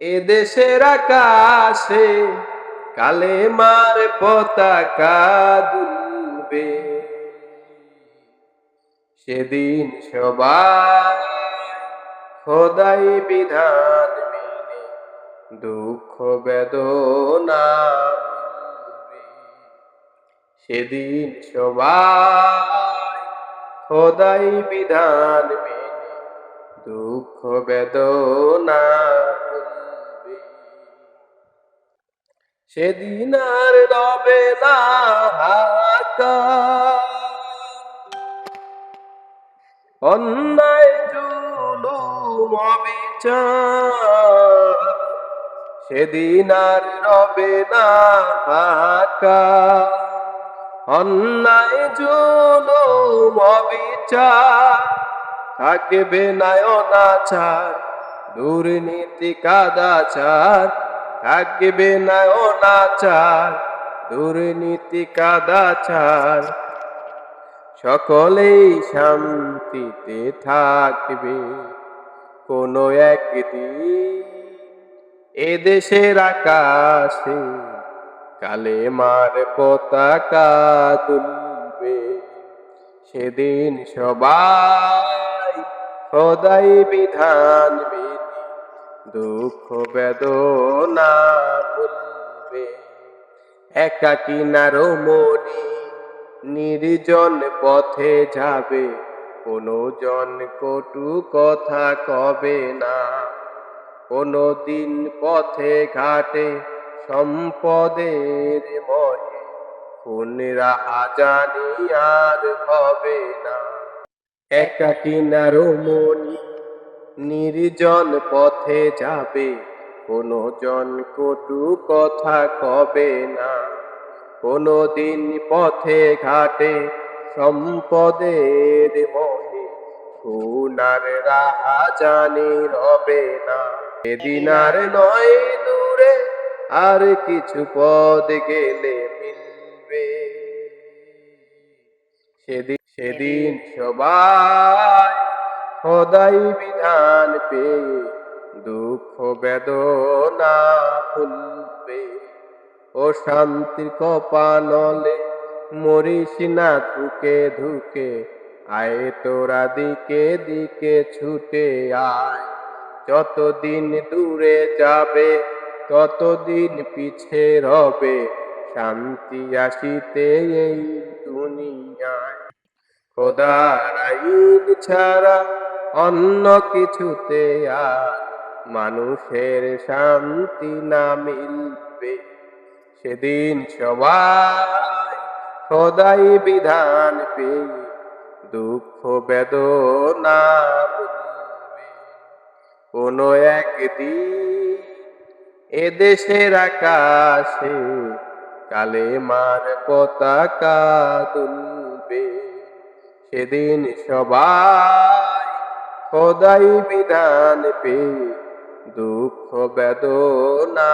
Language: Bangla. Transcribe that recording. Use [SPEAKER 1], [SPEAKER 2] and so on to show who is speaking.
[SPEAKER 1] এদেশের আকাশে কালে মার পতাকা দুলবে সেদিন সবাই খোদাই বিধান মেনে দুঃখ বেদনা সেদিন সবাই খোদাই বিধান মেনে দুঃখ বেদনা। সেদিন আর রবে না অন্যায় জুলুম অবিচার। সেদিন আর রবে না হাহাকার অন্যায় জুলুম অবিচার। থাকবে না অনাচার, দুর্নীতি কাদাচার। থাকবে না অনাচার দুর্নীতি কাদাচার সকলেই শান্তিতে থাকবে। কোনো একদিন এদেশের আকাশে কালে মার পতাকা তুলবে। সেদিন সবাই খোদাই বিধান মেনে দুঃখ বেদনা বলবে। একাকি নারমণি নির্জন পথে যাবে। কোনো জন কটু কথা কবে না। কোনো দিন পথে ঘাটে সম্পদের মনে। কোন রাহা জানি আর হবে না। একাকি নারমণি নির্জন পথে যাবে। কোনো জন কটু কথা কবে না। কোনো দিন পথে ঘাটে সম্পদের মনে। সোনার রাহা জানি রবে না। সেদিন আর নয় দূরে আর কিছু পদ গেলে মিলবে। সেদিন সেদিন সবাই খোদাই বিধান পেয়ে দুঃখ বেদনা ফুলবে ও শান্তির কপানলে মরিস না ধুকে ধুকে, আয় তোরা দিকে দিকে ছুটে আয়। যতদিন দূরে যাবে, ততদিন পিছে রবে, শান্তি আসিতে এই দুনিয়ায়। খোদার আইন ছাড়া অন্য কিছুতে আর মানুষের শান্তি না মিলবে। সেদিন সবাই সদাই বিধান পেয়ে দুঃখ বেদনা কোনো একদিন এদেশের আকাশে কালে মার পতাকা তুলবে সেদিন সবাই খোদাই বিধান পে দুঃখ বেদনা